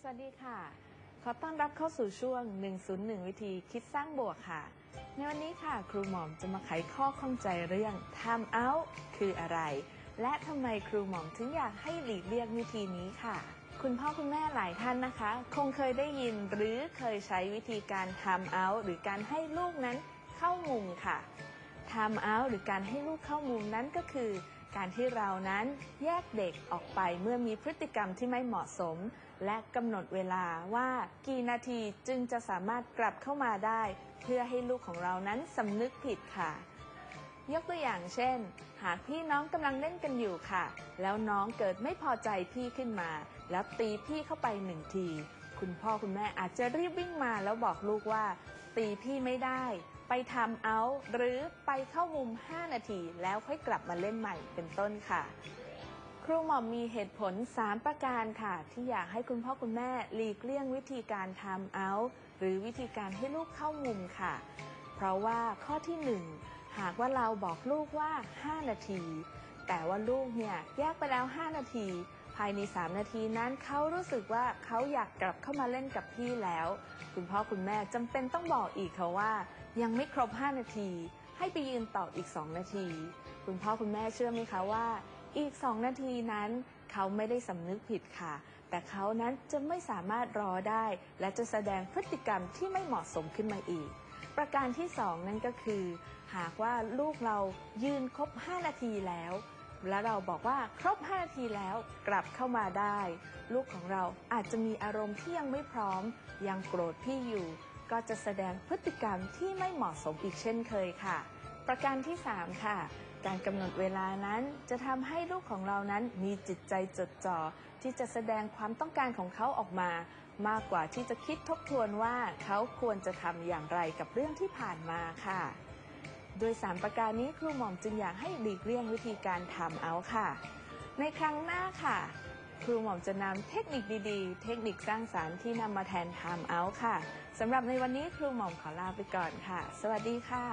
สวัสดีค่ะ ขอต้อนรับเข้าสู่ช่วง 101 วิธีคิดสร้างบวกค่ะ ในวันนี้ค่ะ ครูหม่อมจะมาไขข้อข้องใจเรื่อง time out คืออะไร และทำไมครูหม่อมถึงอยากให้หลีกเลี่ยงวิธีนี้ค่ะ คุณพ่อคุณแม่หลายท่านนะคะ คงเคยได้ยินหรือเคยใช้วิธีการ time out หรือการให้ลูกนั้นเข้ามุมค่ะ time out หรือการให้ลูกเข้ามุมนั้นก็คือ การที่เรานั้นแยกเด็กออกไปเมื่อมีพฤติกรรมที่ไม่เหมาะสม และกำหนดเวลาว่ากี่นาทีจึงจะสามารถกลับเข้ามาได้ เพื่อให้ลูกของเรานั้นสำนึกผิดค่ะ ยกตัวอย่างเช่น หากพี่น้องกำลังเล่นกันอยู่ค่ะ แล้วน้องเกิดไม่พอใจพี่ขึ้นมา แล้วตีพี่เข้าไปหนึ่งที คุณพ่อคุณแม่อาจจะรีบวิ่งมาแล้วบอกลูกว่า ตีพี่ไม่ได้ ไปทำเอา หรือไปเข้ามุม 5 นาที แล้วค่อยกลับมาเล่นใหม่เป็นต้นค่ะ ครูหม่อมมีเหตุผล 3 ประการค่ะ ที่อยากให้คุณพ่อคุณแม่หลีกเลี่ยงวิธีการทำเอา หรือวิธีการให้ลูกเข้ามุมค่ะ เพราะว่าข้อที่ 1 หากว่าเราบอกลูกว่า 5 นาที แต่ว่าลูกเนี่ยแยกไปแล้ว 5 นาที ภายใน 3 นาทีนั้นเขารู้สึกว่าเขาอยากกลับเข้ามาเล่นกับพี่แล้ว คุณพ่อคุณแม่จำเป็นต้องบอกอีกค่ะว่า ยังไม่ครบ 5 นาที ให้ไปยืนต่ออีก 2 นาที คุณพ่อคุณแม่เชื่อไหมคะว่าอีก 2 นาทีนั้น เขาไม่ได้สำนึกผิดค่ะ แต่เขานั้นจะไม่สามารถรอได้ และจะแสดงพฤติกรรมที่ไม่เหมาะสมขึ้นมาอีก ประการที่ 2 นั่นก็คือ หากว่าลูกเรายืนครบ 5 นาทีแล้ว และเราบอกว่าครบ 5 นาทีแล้วกลับเข้ามาได้ ลูกของเราอาจจะมีอารมณ์ที่ยังไม่พร้อม ยังโกรธพี่อยู่ ก็จะแสดงพฤติกรรมที่ไม่เหมาะสมอีกเช่นเคยค่ะ ประการที่ 3 ค่ะ การกำหนดเวลานั้นจะทำให้ลูกของเรานั้นมีจิตใจจดจ่อที่จะแสดงความต้องการของเขาออกมา มากกว่าที่จะคิดทบทวนว่าเขาควรจะทำอย่างไรกับเรื่องที่ผ่านมาค่ะ โดย 3 ประการนี้ครูหม่อมจึงอยากให้หลีกเลี่ยงวิธีการทำเอาค่ะ ในครั้งหน้าค่ะ ครูหม่อมจะนำเทคนิคดีๆ เทคนิคสร้างสารรค์ที่นำมาแทนทำเอาค่ะสำหรับในวันนี้ครูหม่อมขอลาไปก่อนค่ะ สวัสดีค่ะ